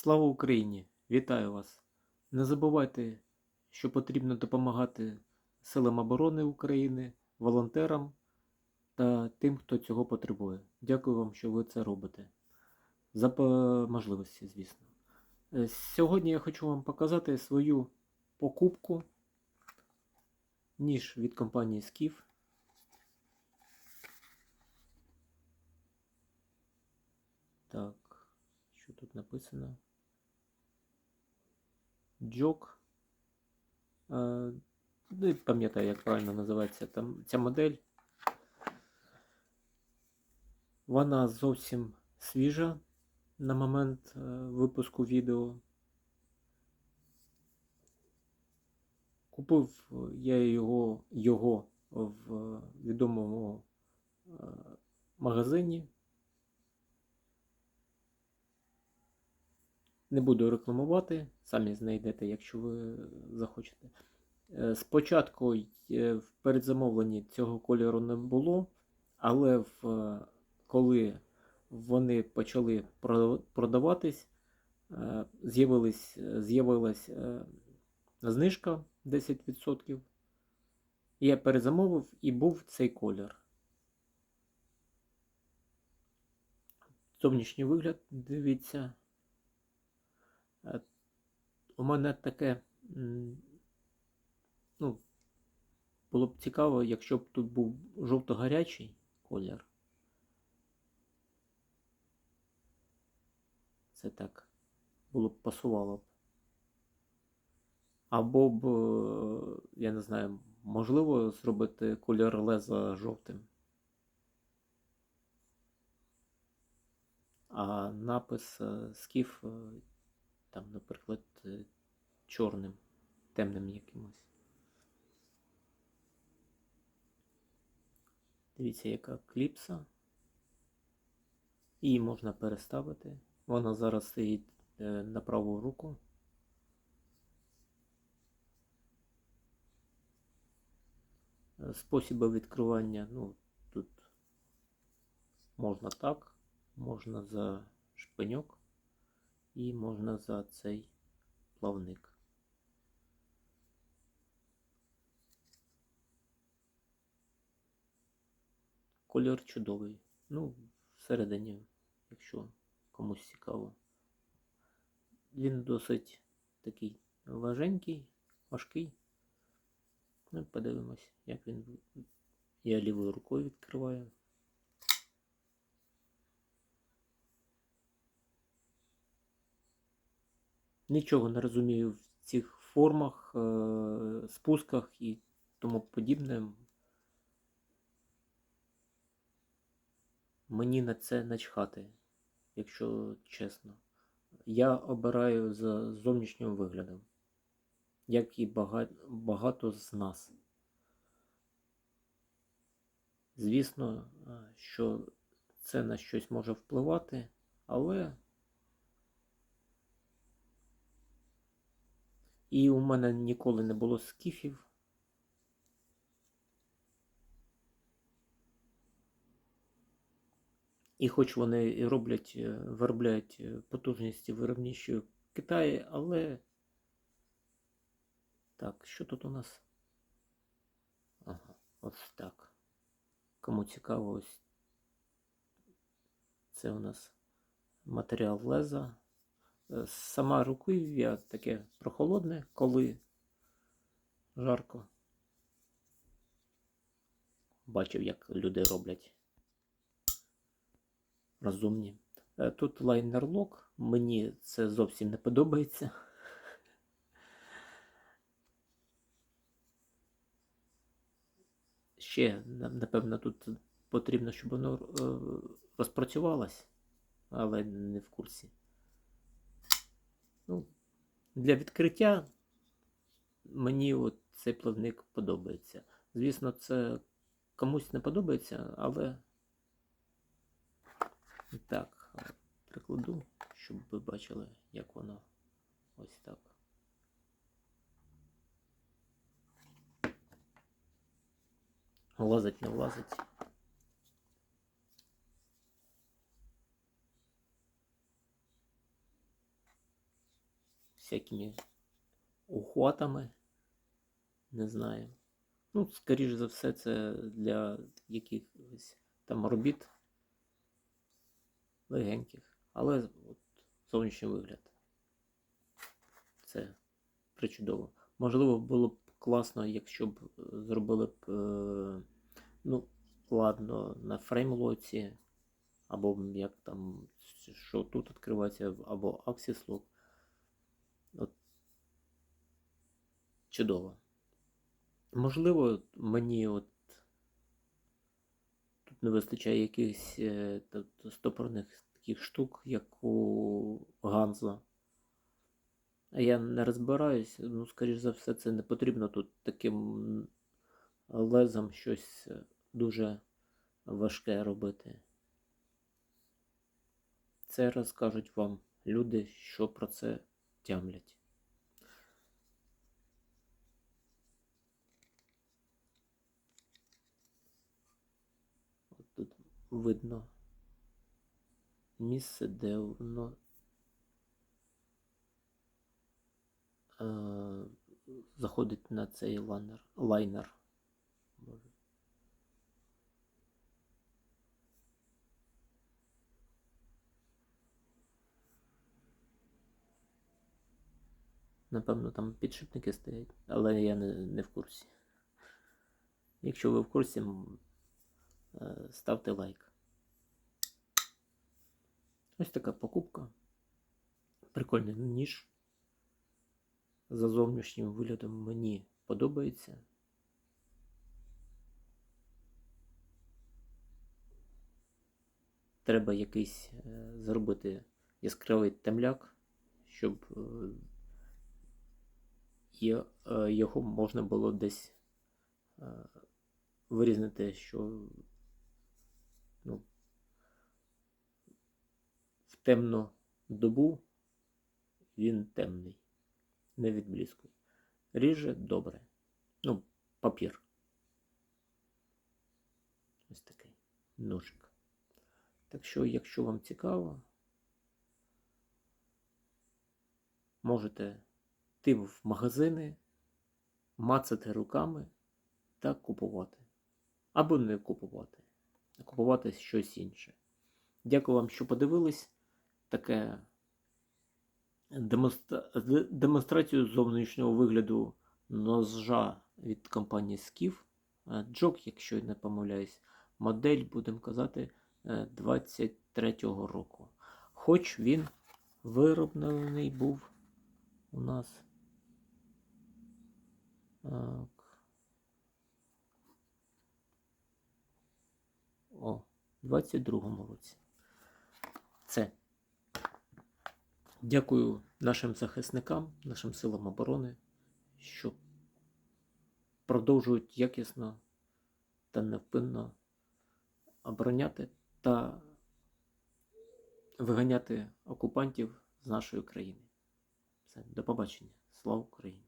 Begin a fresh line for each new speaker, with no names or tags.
Слава Україні! Вітаю вас! Не забувайте, що потрібно допомагати силам оборони України, волонтерам та тим, хто цього потребує. Дякую вам, що ви це робите. За можливості, звісно. Е, Сьогодні я хочу вам показати свою покупку ніж від компанії Skiff. Так, що тут написано? Джок. Е, Не пам'ятаю, як правильно називається там ця модель. Вона зовсім свіжа на момент е, випуску відео. Купив я його, його в відомому е, магазині. Не буду рекламувати, самі знайдете, якщо ви захочете. Е, Спочатку е, в передзамовленні цього кольору не було, але в, е, коли вони почали продаватись, з'явилась, знижка 10%. Я перезамовив і був цей колір. Зовнішній вигляд, дивіться. Е, У мене таке. Ну, було б цікаво, якщо б тут був жовто-гарячий колір. Це так було б пасувало б. Або б, е, я не знаю, можливо зробити колір леза жовтим. А напис е, скіф, там, наприклад, е, чорним, темним якимось. Дивіться, яка кліпса. Її можна переставити. Вона зараз стоїть е, на праву руку. Е, Способи відкривання, ну, тут можна так, можна за шпиньок і можна за цей плавник. Кольор чудовий. Ну, всередині, якщо комусь цікаво. Він досить такий важенький, важкий. Ну, подивимось, як він. Я лівою рукою відкриваю. Нічого не розумію в цих формах, е, спусках і тому подібне. Мені на це начхати, якщо чесно. Я обираю за зовнішнім виглядом, як і багато, з нас. Звісно, е, що це на щось може впливати, але і у мене ніколи не було скіфів. І хоч вони і роблять, е, виробляють е, потужності виробничі в Китаї, але. Так, що тут у нас? Ага, ось так. Кому цікаво, ось це у нас матеріал леза. Е, Сама руків'я таке прохолодне, коли жарко. Бачив, як люди роблять розумні. Е, Тут лайнер лок, мені це зовсім не подобається. Ще, напевно, тут потрібно, щоб воно е, розпрацювалось, але не в курсі. Ну, для відкриття мені от цей плавник подобається. Звісно, це комусь не подобається, але так, прикладу, щоб ви бачили, як воно ось так. Влазить, не влазить. Всякими ухватами. Не знаю. Ну, скоріш за все, це для якихось там робіт легеньких. Але от, зовнішній вигляд. Це причудово. Можливо, було б класно, якщо б е, зробили б, е, ну, ладно, на фреймлоці, або як там, що тут відкривається, або Axis Lock. От, чудово. Можливо, мені от тут не вистачає якихось та- стопорних таких штук, як у Ганза. А я не розбираюсь, ну, скоріш за все, це не потрібно тут таким лезом щось е, дуже важке робити. Це розкажуть вам люди, що про це тямлять. От тут видно місце, де воно е, заходить на цей лайнер. лайнер. Боже. Напевно, там підшипники стоять, але я не, не в курсі. Якщо ви в курсі, е, ставте лайк. Ось така покупка. Прикольний ніж. За зовнішнім виглядом мені подобається. Треба якийсь е, зробити яскравий темляк, щоб є- е, його можна було десь е, вирізнити, що ну, в темну добу він темний, не відблискує. Ріже добре. Ну, папір. Ось такий ножик. Так що, якщо вам цікаво, можете йти в магазини, мацати руками та купувати. Або не купувати, а купувати щось інше. Дякую вам, що подивились. Таке демонстра... демонстрацію зовнішнього вигляду ножа від компанії Skiff. Е, Джок, якщо я не помиляюсь, модель, будемо казати, е, 23-го року. Хоч він вироблений був у нас. Так. О, 22-му році. Це. Дякую нашим захисникам, нашим силам оборони, що продовжують якісно та невпинно обороняти та виганяти окупантів з нашої країни. Все, до побачення. Слава Україні!